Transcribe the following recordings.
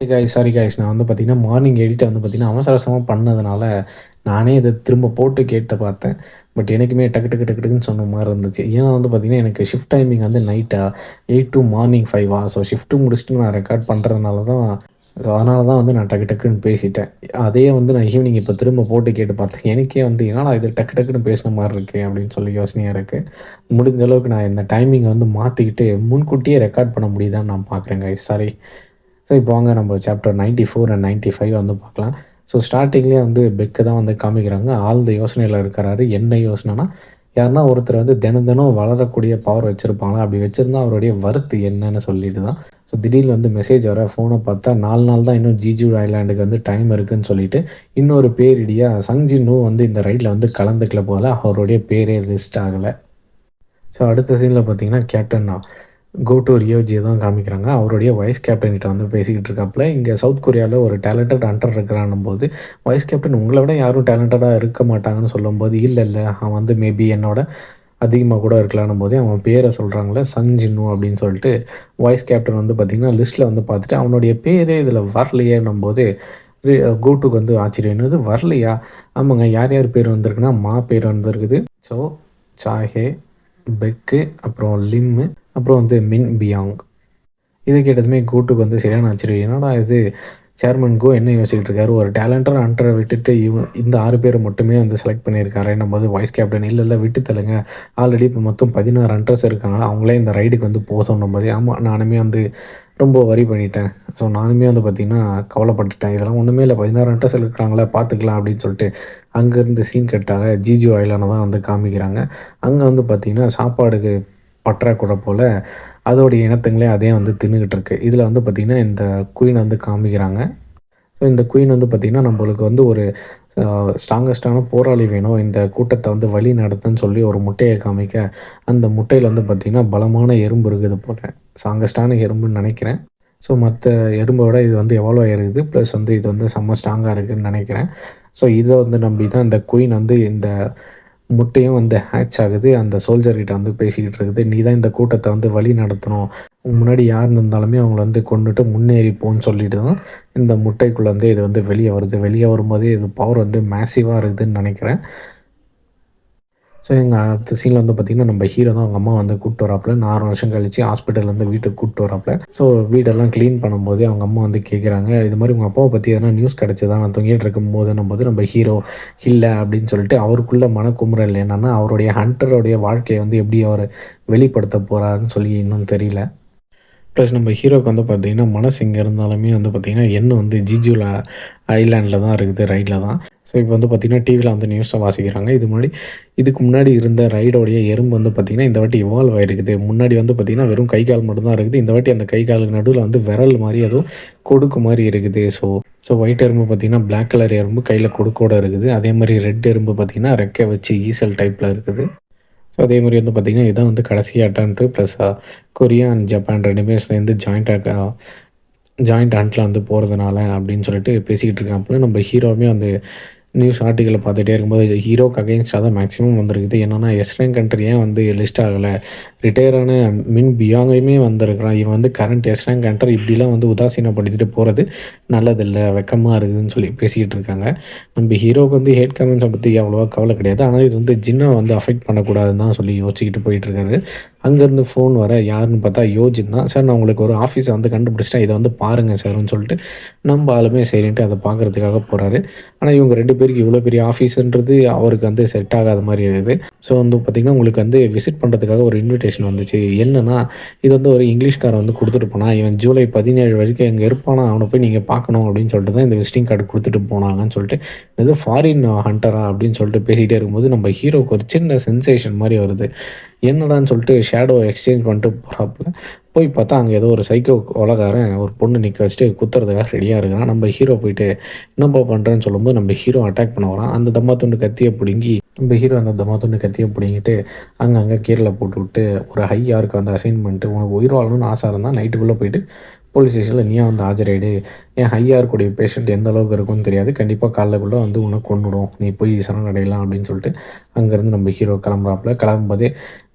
Guys sorry guys நான் வந்து பார்த்தீங்கன்னா மார்னிங் எடிட்டை வந்து பார்த்தீங்கன்னா அவசர அவசரமாக பண்ணதுனால நானே இதை திரும்ப போட்டு கேட்டு பார்த்தேன். பட் எனக்குமே டக்கு டக்கு டக்கு டக்குன்னு சொன்ன மாதிரி இருந்துச்சு. ஏன்னா வந்து பார்த்தீங்கன்னா எனக்கு ஷிஃப்ட் டைமிங் வந்து நைட்டாக எயிட் டு மார்னிங் ஃபைவா ஸோ ஷிஃப்ட்டு முடிச்சுட்டு நான் ரெக்கார்ட் பண்ணுறதுனால தான் ஸோ அதனால தான் வந்து நான் டக்கு டக்குன்னு பேசிட்டேன். அதே வந்து நான் ஈவினிங் இப்போ திரும்ப போட்டு கேட்டு பார்த்தேன். எனக்கே வந்து என்னடா இது டக்கு டக்குன்னு பேசுன மாதிரி இருக்கே அப்படின்னு சொல்லி யோசனையாக இருக்குது முடிஞ்ச அளவுக்கு நான் இந்த டைமிங்கை வந்து மாற்றிக்கிட்டு முன்கூட்டியே ரெக்கார்ட் பண்ண முடியுதான்னு நான் பார்க்குறேங்க சாரி ஸோ இப்போ வாங்க நம்ம chapter ninety four and ninety five வந்து பார்க்கலாம். ஸோ ஸ்டார்டிங்லேயே வந்து பெக்கு தான் வந்து காமிக்கிறாங்க. ஆழ்ந்த யோசனையில் இருக்கிறாரு. என்ன யோசனைனா யாருன்னா ஒருத்தர் வந்து தினம் தினம் வளரக்கூடிய பவர் வச்சுருப்பாங்களா? அப்படி வச்சுருந்தா அவருடைய வருத்து என்னன்னு சொல்லிட்டு தான். ஸோ திடீர்னு வந்து மெசேஜ் வர ஃபோனை பார்த்தா நாலு நாள் தான் இன்னும் ஜிஜூ ஐலாண்டுக்கு வந்து டைம் இருக்குன்னு சொல்லிட்டு இன்னொரு பேரிடியாக சங்ஜின்னு வந்து இந்த ரைடில் வந்து கலந்துக்கல போகல அவருடைய பேரே லிஸ்ட் ஆகலை. ஸோ அடுத்த சீனில் பார்த்தீங்கன்னா கேப்டன் கோ டு ரியோஜியை தான் காமிக்கிறாங்க. அவருடைய வைஸ் கேப்டன்கிட்ட வந்து பேசிக்கிட்டு இருக்காப்புல. இங்கே சவுத் கொரியாவில் ஒரு டேலண்டட் ஹண்டர் இருக்கிறான் போது வைஸ் கேப்டன் உங்களை விட யாரும் டேலண்டடாக இருக்க மாட்டாங்கன்னு சொல்லும்போது இல்லை இல்லை அவன் வந்து மேபி என்னோட அதிகமாக கூட இருக்கலான்னும் போதே அவன் பேரை சொல்கிறாங்களே சஞ்சின்னு அப்படின்னு சொல்லிட்டு வைஸ் கேப்டன் வந்து பார்த்திங்கன்னா லிஸ்ட்டில் வந்து பார்த்துட்டு அவனுடைய பேரே இதில் வரலையேன்னும் போது கூட்டுக்கு வந்து ஆச்சரியம். என்னது வரலையா? ஆமாங்க யார் யார் பேர் வந்திருக்குன்னா மா பேர் வந்திருக்குது. ஸோ சாஹே பெக்கு அப்புறம் லிம்மு அப்புறம் வந்து மின் பியாங். இதை கேட்டதுமே கூட்டுக்கு வந்து சரியான ஆச்சரியம் என்னடா இது? சேர்மன் கோ என்ன யோசிச்சுட்டு இருக்காரு? ஒரு டேலண்டர் அண்டரை விட்டுட்டு இவன் இந்த ஆறு பேர் மட்டுமே வந்து செலக்ட் பண்ணியிருக்காரு. நம்ம வந்து வைஸ் கேப்டன் இல்லை இல்லை விட்டு தள்ளுங்க. ஆல்ரெடி இப்போ மொத்தம் பதினாறு அண்டர்ஸ் இருக்காங்க அவங்களே இந்த ரைடுக்கு வந்து போதும் போது ஆமாம் நானுமே வந்து ரொம்ப வரி பண்ணிட்டேன். ஸோ நானுமே வந்து பார்த்திங்கன்னா கவலைப்பட்டுட்டேன். இதெல்லாம் ஒன்றுமே இல்லை. பதினாறு அண்டர்ஸ் இருக்கிறாங்களே பார்த்துக்கலாம் அப்படின்னு சொல்லிட்டு அங்கேருந்து சீன் கட்டாக ஜிஜி ஆயிலான தான் வந்து காமிக்கிறாங்க. அங்கே வந்து பார்த்திங்கன்னா சாப்பாடுக்கு பற்றாக்குறை போல் அதோடைய இனத்துங்களே அதே வந்து தின்னுக்கிட்டு இருக்கு இதில் வந்து பார்த்திங்கன்னா இந்த குயின் வந்து காமிக்கிறாங்க. ஸோ இந்த குயின் வந்து பார்த்திங்கன்னா நம்மளுக்கு வந்து ஒரு ஸ்ட்ராங்கஸ்டான போராளி வேணும். இந்த கூட்டத்தை வந்து வழி நடத்துன்னு சொல்லி ஒரு முட்டையை காமிக்க அந்த முட்டையில் வந்து பார்த்திங்கன்னா பலமான எறும்பு இருக்குது போல். ஸ்ட்ராங்கஸ்டான எறும்புன்னு நினைக்கிறேன். ஸோ மற்ற எறும்பை விட இது வந்து எவ்வளோ இருக்குது ப்ளஸ் வந்து இது வந்து செம்ம ஸ்ட்ராங்காக இருக்குதுன்னு நினைக்கிறேன். ஸோ இதை வந்து நம்பி தான் இந்த குயின் வந்து இந்த முட்டையும் வந்து ஹேட்ச் ஆகுது. அந்த சோல்ஜர்கிட்ட வந்து பேசிக்கிட்டு இருக்குது. நீ தான் இந்த கூட்டத்தை வந்து வழி நடத்தணும். முன்னாடி யார் இருந்தாலுமே அவங்கள வந்து கொண்டுட்டு முன்னேறி போன்னு சொல்லிட்டு தான் இந்த முட்டைக்குள்ளே வந்து இது வந்து வெளியே வருது. வெளியே வரும்போதே இது பவர் வந்து மேசிவாக இருக்குதுன்னு நினைக்கிறேன். ஸோ எங்கள் அடுத்த சீனில் வந்து பார்த்திங்கன்னா நம்ம ஹீரோ தான் அவங்க அம்மா வந்து கூப்பிட்டு வராப்புல. நாலு வருஷம் கழிச்சு ஹாஸ்பிட்டல்லேருந்து வீட்டுக்கு கூப்பிட்டு வராப்புல. ஸோ வீடெல்லாம் க்ளீன் பண்ணும்போது அவங்க அம்மா வந்து கேட்குறாங்க இது மாதிரி உங்கள் அப்பாவை பற்றி எதனா நியூஸ் கிடச்சதா? நான் தொங்கிட்டு இருக்கும் போதுன்னும் போது நம்ம ஹீரோ இல்லை அப்படின்னு சொல்லிட்டு அவருக்குள்ள மனக்குமுறல் என்னென்னா அவருடைய ஹண்டருடைய வாழ்க்கையை வந்து எப்படி அவர் வெளிப்படுத்த போகிறாருன்னு சொல்லி இன்னும் தெரியல. ப்ளஸ் நம்ம ஹீரோக்கு வந்து பார்த்திங்கன்னா மனசு எங்கே இருந்தாலுமே வந்து பார்த்திங்கன்னா எண்ணெய் வந்து ஜிஜுவில் ஐலாண்டில் தான் இருக்குது ரைட்டில் தான். ஸோ இப்போ வந்து பார்த்திங்கன்னா டிவியில் அந்த நியூஸை வாசிக்கிறாங்க. இது முன்னாடி இதுக்கு முன்னாடி இருந்த ரைடோடைய எறும்பு வந்து பார்த்திங்கன்னா இந்த வாட்டி இவால்வ் ஆகிருக்குது முன்னாடி வந்து பார்த்திங்கன்னா வெறும் கை கால் மட்டும்தான் இருக்குது. இந்த வாட்டி அந்த கை காலுக்கு நடுவில் வந்து விரல் மாதிரி அதுவும் கொடுக்கு மாதிரி இருக்குது. ஸோ ஸோ ஒயிட் எறும்பு பார்த்திங்கன்னா பிளாக் கலர் எறும்பு கையில் கொடுக்கோட இருக்குது. அதே மாதிரி ரெட் எறும்பு பார்த்திங்கன்னா ரெக்கை வச்சு ஈசல் டைப்பில் இருக்குது. ஸோ அதே மாதிரி வந்து பார்த்திங்கன்னா இதான் வந்து கடைசி attempt plus Korea and Japan ரெண்டுமே சேர்ந்து ஜாயிண்ட் ஜாயிண்ட் ஹண்ட்டில் வந்து போகிறதுனால அப்படின்னு சொல்லிட்டு பேசிக்கிட்டு இருக்காப்புல நம்ம ஹீரோவுமே வந்து நியூஸ் ஆர்டிக்கலை பார்த்துட்டே இருக்கும்போது ஹீரோக்கு அகேன்ஸ்டாக தான் மேக்ஸிமம் வந்திருக்குது. என்னென்னா எஸ்ரேன் கண்ட்ரி ஏன் வந்து லிஸ்ட் ஆகலை? ரிட்டையரான மின் பியாங்கையுமே வந்திருக்கிறான். இவன் வந்து கரண்ட் எஸ்ரேன் கண்ட்ரி இப்படிலாம் வந்து உதாசீனப்படுத்திட்டு போகிறது நல்லதில்லை வெக்கமாக இருக்குதுன்னு சொல்லி பேசிக்கிட்டு இருக்காங்க. நம்ம ஹீரோவுக்கு வந்து ஹேட் கமெண்ட்ஸை பற்றி அவ்வளோவா கவலை கிடையாது. ஆனால் இது வந்து ஜின்னை வந்து அஃபெக்ட் பண்ணக்கூடாதுன்னு தான் சொல்லி யோசிச்சுக்கிட்டு போயிட்டுருக்காரு அங்கேருந்து ஃபோன் வர யாருன்னு பார்த்தா யோஜித் தான். சார் நான் உங்களுக்கு ஒரு ஆஃபீஸை வந்து கண்டுபிடிச்சிட்டேன். இதை வந்து பாருங்கள் சார்னு சொல்லிட்டு நம்ம ஆளுமே சரின்ட்டு அதை பார்க்குறதுக்காக போகிறாரு ஆனால் இவங்க ரெண்டு பேருக்கு இவ்வளோ பெரிய ஆஃபீஸுன்றது அவருக்கு வந்து செட் ஆகாத மாதிரி இருக்குது. ஸோ வந்து பார்த்திங்கன்னா உங்களுக்கு வந்து விசிட் பண்ணுறதுக்காக ஒரு இன்விடேஷன் வந்துச்சு. என்னென்னா இது வந்து ஒரு இங்கிலீஷ்காரன் வந்து கொடுத்துட்டு போனால் இவன் ஜூலை பதினேழு வரைக்கும் எங்கே இருப்பானா அவனை போய் நீங்கள் பார்க்கணும் அப்படின்னு சொல்லிட்டு தான் இந்த விசிட்டிங் கார்டு கொடுத்துட்டு போனாங்கன்னு சொல்லிட்டு இது ஃபாரின் ஹண்டரா அப்படின்னு சொல்லிட்டு பேசிகிட்டே இருக்கும்போது நம்ம ஹீரோக்கு ஒரு சின்ன சென்சேஷன் மாதிரி வருது. என்னடான்னு சொல்லிட்டு ஷேடோ எக்ஸ்சேஞ்ச் பண்ணிட்டு போகிறாப்புல போய் பார்த்தா அங்கே ஏதோ ஒரு சைக்கோ உலகாரன் ஒரு பொண்ணு நிற்க வச்சுட்டு குத்துறதுக்காக ரெடியாக இருக்கிறான் நம்ம ஹீரோ போயிட்டு என்னப்பா பண்ணுறேன்னு சொல்லும்போது நம்ம ஹீரோ அட்டாக் பண்ண வரான். அந்த தம்மா துண்டு கத்தியை பிடுங்கி நம்ம ஹீரோ அந்த தம்மா துண்டு கத்தியை பிடிங்கிட்டு அங்கங்கே கீரில் போட்டு விட்டு ஒரு ஹை யாருக்கு வந்து அசைன் பண்ணிட்டு உனக்கு உயிர் வாழணும்னு ஆசை இருந்தால் நைட்டுக்குள்ளே போயிட்டு போலீஸ் ஸ்டேஷனில் நீயா வந்து ஆஜராயிடு. ஏன் ஹையாக இருக்கக்கூடிய பேஷண்ட் எந்த அளவுக்கு இருக்கும்னு தெரியாது. கண்டிப்பாக காலைக்குள்ளே வந்து உன்னை கொண்டுடும் நீ போய் சரணடையலாம் அப்படின்னு சொல்லிட்டு அங்கேருந்து நம்ம ஹீரோ கிளம்புறாப்புல. கிளம்பும்போதே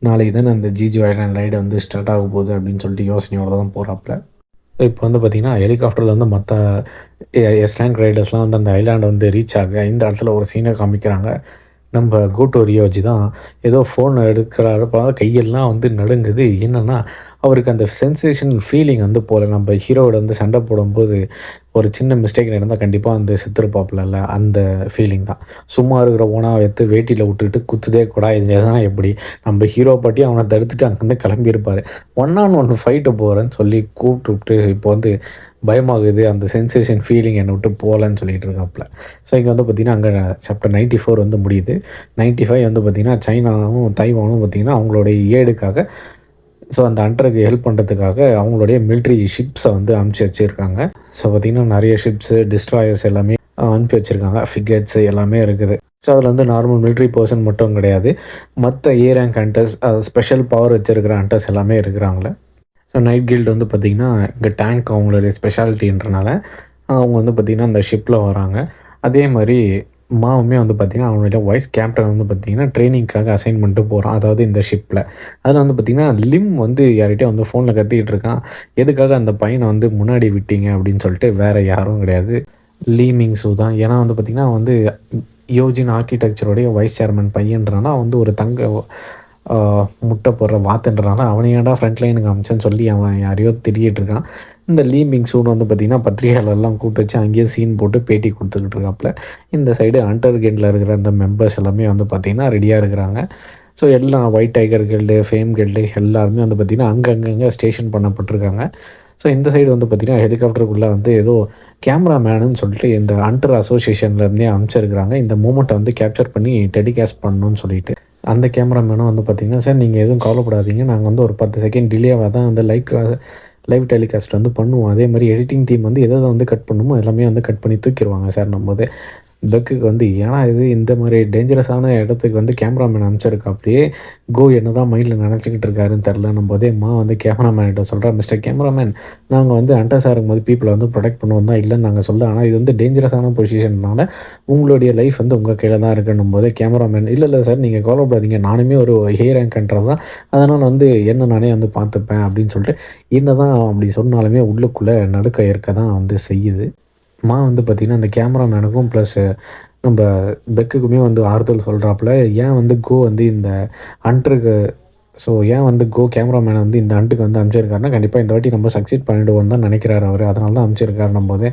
நாளைக்கு தானே அந்த ஜிஜி ஐலாண்ட் ரைடு வந்து ஸ்டார்ட் ஆக போகுது அப்படின்னு சொல்லிட்டு யோசனையோடு தான் போகிறாப்புல இப்போ வந்து பார்த்திங்கன்னா ஹெலிகாப்டரில் வந்து மற்ற எஸ்லாங் ரைடர்ஸ்லாம் வந்து அந்த ஐலாண்டை வந்து ரீச் ஆக இந்த இடத்துல ஒரு சீனை காமிக்கிறாங்க. நம்ம கூட்டோரியை வச்சு தான் ஏதோ ஃபோன் எடுக்கிறாரு. கையெல்லாம் வந்து நடுங்குது. என்னென்னா அவருக்கு அந்த சென்சேஷன் ஃபீலிங் வந்து போகல நம்ம ஹீரோவோட வந்து சண்டை போடும்போது ஒரு சின்ன மிஸ்டேக் நடந்தால் கண்டிப்பாக வந்து செத்துருப்பாப்பில்ல அந்த ஃபீலிங் தான். சும்மா இருக்கிற ஓனாக எடுத்து வேட்டியில் விட்டுட்டு குத்துதே கூட இது எதனா எப்படி? நம்ம ஹீரோ பாட்டி அவனை தடுத்துட்டு அங்கேருந்து கிளம்பியிருப்பார். ஒன் ஆன் ஒன் ஃபைட்டு போகிறேன்னு சொல்லி கூப்பிட்டு விட்டு இப்போ வந்து பயமாகுது. அந்த சென்சேஷன் ஃபீலிங் என்னை விட்டு போகலன்னு சொல்லிட்டு இருக்காப்புல ஸோ இங்கே வந்து பார்த்திங்கன்னா அங்கே சாப்டர் நைன்ட்டி ஃபோர் வந்து முடியுது. நைன்ட்டி ஃபைவ் வந்து பார்த்திங்கன்னா சைனாவும் தைவானும் பார்த்திங்கன்னா அவங்களுடைய ஏடுக்காக ஸோ அந்த அண்டருக்கு ஹெல்ப் பண்ணுறதுக்காக அவங்களுடைய மிலிட்ரி ஷிப்ஸை வந்து அனுப்பிச்சி வச்சுருக்காங்க. ஸோ பார்த்திங்கன்னா நிறைய ஷிப்ஸு டிஸ்ட்ராயர்ஸ் எல்லாமே அனுப்பி வச்சுருக்காங்க. ஃபிகேட்ஸு எல்லாமே இருக்குது. ஸோ அதில் வந்து நார்மல் மிலிட்ரி பர்சன் மட்டும் கிடையாது. மற்ற A rank hunters special power வச்சுருக்கிற ஹண்டர்ஸ் எல்லாமே இருக்கிறாங்களே ஸோ நைட் கில்டு வந்து பார்த்திங்கன்னா இங்கே டேங்க் அவங்களுடைய ஸ்பெஷாலிட்டின்றனால அவங்க வந்து பார்த்திங்கன்னா அந்த ஷிப்பில் வராங்க. அதே மாதிரி மாவுமே வந்து பார்த்திங்கன்னா அவனுடைய வைஸ் கேப்டன் வந்து பார்த்திங்கன்னா ட்ரைனிங்க்காக அசைன் பண்ணிட்டு போகிறான் அதாவது இந்த ஷிப்பில் அதில் வந்து பார்த்திங்கன்னா லிம் வந்து யார்கிட்டயே வந்து ஃபோனில் கத்திக்கிட்டு இருக்கான். எதுக்காக அந்த பையனை வந்து முன்னாடி விட்டீங்க அப்படின்னு சொல்லிட்டு வேறு யாரும் கிடையாது. லீமிங் ஷூ தான். ஏன்னா வந்து பார்த்திங்கன்னா வந்து யோஜின் ஆர்கிடெக்சருடைய வைஸ் சேர்மன் பையன்றனால வந்து ஒரு தங்க முட்டை போடுற வாத்துன்றனால அவனையாண்டா ஃப்ரண்ட் லைனுக்கு அமிச்சேன்னு சொல்லி அவன் யாரையோ திரியிட்டு இருக்கான். இந்த லீ மிங் சூன் வந்து பார்த்திங்கன்னா பத்திரிகையாளர்லாம் கூப்பிட்டு வச்சு அங்கேயே சீன் போட்டு பேட்டி கொடுத்துக்கிட்டு இருக்காப்புல. இந்த சைடு அண்டர்கேண்டில் இருக்கிற அந்த மெம்பர்ஸ் எல்லாமே வந்து பார்த்திங்கன்னா ரெடியாக இருக்கிறாங்க. ஸோ எல்லாம் white tiger guild fame guild எல்லாருமே வந்து பார்த்திங்கன்னா அங்கங்கங்கே ஸ்டேஷன் பண்ணப்பட்டிருக்காங்க. ஸோ இந்த சைடு வந்து பார்த்திங்கன்னா ஹெலிகாப்டருக்குள்ளே வந்து ஏதோ கேமராமேனுன்னு சொல்லிட்டு இந்த அண்டர் அசோசியேஷன்லேருந்தே அமைச்சிருக்கிறாங்க இந்த மூமெண்ட்டை வந்து கேப்சர் பண்ணி டெலிகாஸ்ட் பண்ணணும்னு சொல்லிட்டு. அந்த கேமராமேனும் வந்து பார்த்திங்கன்னா சார் நீங்கள் எதுவும் கவலைப்படாதீங்க. நாங்கள் வந்து ஒரு பத்து செகண்ட் டிலேவாக தான் வந்து லைக் லைவ் டெலிகாஸ்ட் வந்து பண்ணுவோம். அதே மாதிரி எடிட்டிங் டீம் வந்து எதை வந்து கட் பண்ணுமோ எல்லாமே வந்து கட் பண்ணி தூக்கிடுவாங்க சார் நம்ம லக்குக்கு பெக்குக்கு வந்து ஏன்னா இது இந்த மாதிரி டேஞ்சரஸான இடத்துக்கு வந்து கேமராமேன் அனுப்பிச்சிருக்கா. அப்படியே கோ என்ன தான் மைண்டில் நினச்சிக்கிட்டு இருக்காருன்னு தெரில நம்ம அதே மா வந்து கேமராமேன்கிட்ட சொல்கிறேன் மிஸ்டர் கேமராமேன் நாங்கள் வந்து அண்டர்ஸாக இருக்கும்போது பீப்புளை வந்து ப்ரொடெக்ட் பண்ணுவோம் தான் இல்லைன்னு நாங்கள் சொல்ல ஆனால் இது வந்து டேஞ்சரஸான பொசிஷன்னால உங்களுடைய லைஃப் வந்து உங்கள் கையில் தான் இருக்குன்னும் போது கேமராமேன் இல்லை இல்லை சார் நீங்கள் கோலப்படாதீங்க நானுமே ஒரு ஹேர் ரேங்க்ன்றது தான். அதனால் வந்து என்ன நானே வந்து பார்த்துப்பேன் அப்படின்னு சொல்லிட்டு என்ன தான் அப்படி சொன்னாலுமே உள்ளுக்குள்ளே நடுக்க இருக்க தான் வந்து செய்யுது. மா வந்து பார்த்திங்கன்னா அந்த கேமராமேனுக்கும் ப்ளஸ் நம்ம பெக்குக்குமே வந்து ஆறுதல் சொல்கிறாப்புல ஏன் வந்து கோ வந்து இந்த அன்ட்ருக்கு ஸோ ஏன் வந்து கோ கேமராமேனை வந்து இந்த அண்ட்டுக்கு வந்து அனுப்பிச்சிருக்காருன்னா கண்டிப்பாக இந்த வாட்டி நம்ம சக்சீட் பண்ணிடுவோம் தான் நினைக்கிறார் அவர். அதனால தான் அனுப்பிச்சிருக்காரு நம்ம போது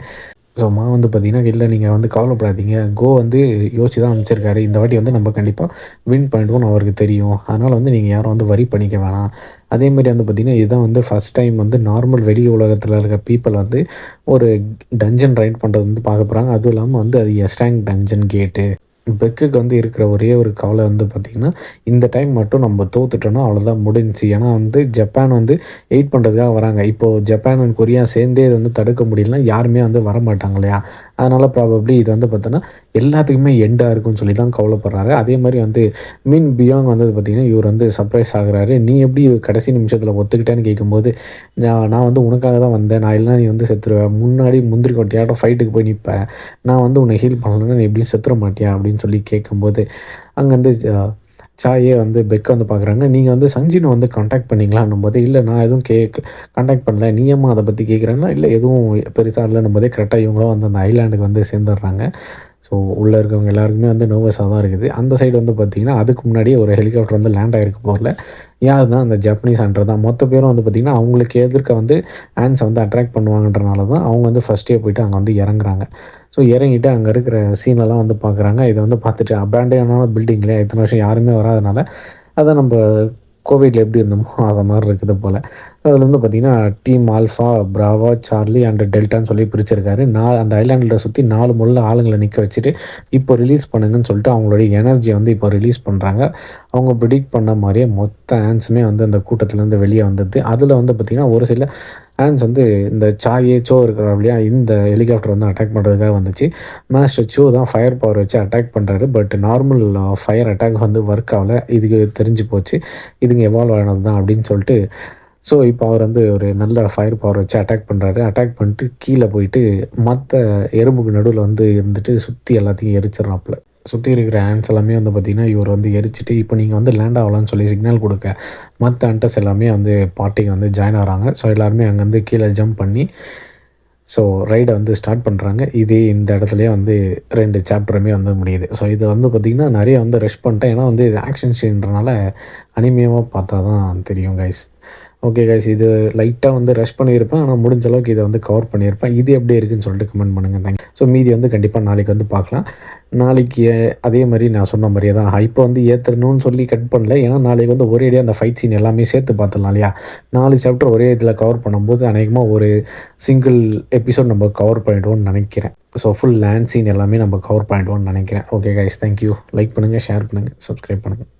ஸோ மா வந்து பார்த்தீங்கன்னா இல்லை நீங்கள் வந்து கவலைப்படாதீங்க. கோ வந்து யோசிச்சு தான் அமைச்சிருக்காரு. இந்த வாட்டி வந்து நம்ம கண்டிப்பாக வின் பண்ணிடுவோம்னு அவருக்கு தெரியும். அதனால் வந்து நீங்கள் யாரும் வந்து வரி பண்ணிக்க வேணாம். அதே மாதிரி வந்து பார்த்திங்கன்னா இதுதான் வந்து ஃபஸ்ட் டைம் வந்து நார்மல் வெளி உலகத்தில் இருக்க பீப்புள் வந்து ஒரு டஞ்சன் ரைட் பண்ணுறது வந்து பார்க்க போகிறாங்க அதுவும் இல்லாமல் வந்து அது எஸ்டாங் டஞ்சன் கேட்டு பெக்குக்கு வந்து இருக்கிற ஒரே ஒரு கவலை வந்து பார்த்திங்கன்னா இந்த டைம் மட்டும் நம்ம தோத்துட்டோன்னா அவ்வளோதான் முடிஞ்சிச்சு. ஏன்னா வந்து ஜப்பான் வந்து எயிட் பண்ணுறதுக்காக வராங்க. இப்போது ஜப்பான் அண்ட் கொரியா சேர்ந்தே இது வந்து தடுக்க முடியலனா யாருமே வந்து வர மாட்டாங்க இல்லையா? அதனால் ப்ராபப்ளி இது வந்து பார்த்தோன்னா எல்லாத்துக்குமே எண்டாக இருக்கும்னு சொல்லி தான் கவலைப்படுறாரு அதே மாதிரி வந்து மீன் பியாங் வந்து பார்த்திங்கன்னா இவர் வந்து சர்ப்ரைஸ் ஆகுறாரு. நீ எப்படி கடைசி நிமிஷத்தில் ஒத்துக்கிட்டேன்னு கேட்கும்போது நான் நான் வந்து உனக்காக தான் வந்தேன். நான் இல்லைனா நீ வந்து செத்துருவேன். முன்னாடி முந்திரி கொட்டியாட்டம் ஃபைட்டுக்கு போய் நிற்பேன் நான் வந்து உன்னை ஹீல் பண்ணலன்னா நீ எப்படியும் செத்துற மாட்டியா? அப்படின்னு சொல்லி கேட்கும்போது அங்கேருந்து சாயே வந்து பெக்கை வந்து பார்க்குறாங்க. நீங்கள் வந்து சஞ்சினை வந்து காண்டாக்ட் பண்ணிங்களான்னும் போது இல்லை நான் எதுவும் கே காண்டாக்ட் பண்ணல. நீயம்மா அதை பற்றி கேட்குறேன்னா? இல்லை எதுவும் பெருசாக இல்லைன்னும் போதே கரெக்டாக இவங்களும் வந்து அந்த ஐலாண்டுக்கு வந்து சேர்ந்துடுறாங்க. ஸோ உள்ளே இருக்கவங்க எல்லாருக்குமே வந்து நர்வஸாக தான் இருக்குது. அந்த சைடு வந்து பார்த்திங்கன்னா அதுக்கு முன்னாடியே ஒரு ஹெலிகாப்டர் வந்து லேண்ட் ஆகிருக்க போகல யார் தான் அந்த ஜப்பனீஸ் ஹண்டர் தான்? மொத்த பேரும் வந்து பார்த்திங்கன்னா அவங்களுக்கு எதிர்க்க வந்து ஆன்ஸை வந்து அட்ராக்ட் பண்ணுவாங்கன்றனால தான் அவங்க வந்து ஃபஸ்ட்டே போயிட்டு அங்கே வந்து இறங்குறாங்க. ஸோ இறங்கிட்டு அங்கே இருக்கிற சீனெல்லாம் வந்து பார்க்குறாங்க இதை வந்து பார்த்துட்டு அபேண்டான பில்டிங்கில் இத்தனை வருஷம் யாருமே வராதனால அதை நம்ம கோவிட்டில் எப்படி இருந்தோமோ அதை மாதிரி இருக்குது போல். அதில் வந்து பார்த்திங்கன்னா team alpha bravo charlie and டெல்டான்னு சொல்லி பிரிச்சிருக்காரு. நான் அந்த ஐலாண்டில் சுற்றி நாலு முள்ள ஆளுங்களை நிற்க வச்சுட்டு இப்போ ரிலீஸ் பண்ணுங்கன்னு சொல்லிட்டு அவங்களுடைய எனர்ஜியை வந்து இப்போ ரிலீஸ் பண்ணுறாங்க அவங்க ப்ரிடிக்ட் பண்ண மாதிரியே மொத்த ஆன்ஸுமே வந்து அந்த கூட்டத்துலேருந்து வெளியே வந்தது. அதில் வந்து பார்த்திங்கன்னா ஒரு சில ஆன்ஸ் வந்து இந்த சாயே சோ இருக்கிற இல்லையா இந்த ஹெலிகாப்டர் வந்து அட்டாக் பண்ணுறதுக்காக வந்துச்சு. மாஸ்டர் சோ தான் ஃபயர் பவர் வச்சு அட்டாக் பண்ணுறாரு பட் நார்மல் ஃபயர் அட்டாக் வந்து ஒர்க் ஆகலை. இதுக்கு தெரிஞ்சு போச்சு. இதுங்க எவால்வ் ஆனது தான் அப்படின்னு சொல்லிட்டு ஸோ இப்போ அவர் வந்து ஒரு நல்ல ஃபயர் பவர் வச்சு அட்டாக் பண்ணுறாரு அட்டாக் பண்ணிட்டு கீழே போயிட்டு மற்ற எறும்புக்கு நடுவில் வந்து இருந்துட்டு சுற்றி எல்லாத்தையும் எரிச்சிடறாப்புல. சுற்றி இருக்கிற ஹேண்ட்ஸ் எல்லாமே வந்து பார்த்திங்கன்னா இவர் வந்து எரிச்சிட்டு இப்போ நீங்கள் வந்து லேண்ட் ஆகலாம்னு சொல்லி சிக்னல் கொடுக்க மற்ற ஹண்டர்ஸ் எல்லாமே வந்து பார்ட்டிக்கு வந்து ஜாயின் ஆகிறாங்க ஸோ எல்லாருமே அங்கேருந்து கீழே ஜம்ப் பண்ணி ஸோ ரைடை வந்து ஸ்டார்ட் பண்ணுறாங்க இதே இந்த இடத்துலையே வந்து ரெண்டு சாப்டருமே வந்து முடியுது. ஸோ இது வந்து பார்த்திங்கன்னா நிறைய வந்து ரஷ் பண்ணிட்டேன். ஏன்னா வந்து இது ஆக்ஷன் சீன்றனால அனிமையாக பார்த்தா தான் தெரியும் கைஸ் ஓகே கைஸ் இது லைட்டாக வந்து ரஷ் பண்ணியிருப்பேன். ஆனால் முடிஞ்ச அளவுக்கு இதை வந்து கவர் பண்ணியிருப்பேன். இது எப்படி இருக்குன்னு சொல்லிட்டு கமெண்ட் பண்ணுங்கள் தேங்க் ஸோ மீதி வந்து கண்டிப்பாக நாளைக்கு வந்து பார்க்கலாம். நாளைக்கு அதே மாதிரி நான் சொன்ன மாதிரியே தான். ஹைப்பை வந்து ஏற்றணும்னு சொல்லி கட் பண்ணல. ஏன்னா நாளைக்கு வந்து ஒரே அந்த ஃபைட் சீன் எல்லாமே சேர்த்து பார்த்துடலாம் இல்லையா? நாலு சாப்டர் ஒரே இதில் கவர் பண்ணும்போது அநேகமாக ஒரு சிங்கிள் எபிசோட் நம்ம கவர் பண்ணிடுவோம்னு நினைக்கிறேன். ஸோ ஃபுல் லேண்ட் சீன் எல்லாமே நம்ம கவர் பண்ணிடுவோம்னு நினைக்கிறேன். Okay guys thank you like பண்ணுங்கள் ஷேர் பண்ணுங்கள் சப்ஸ்கிரைப் பண்ணுங்கள்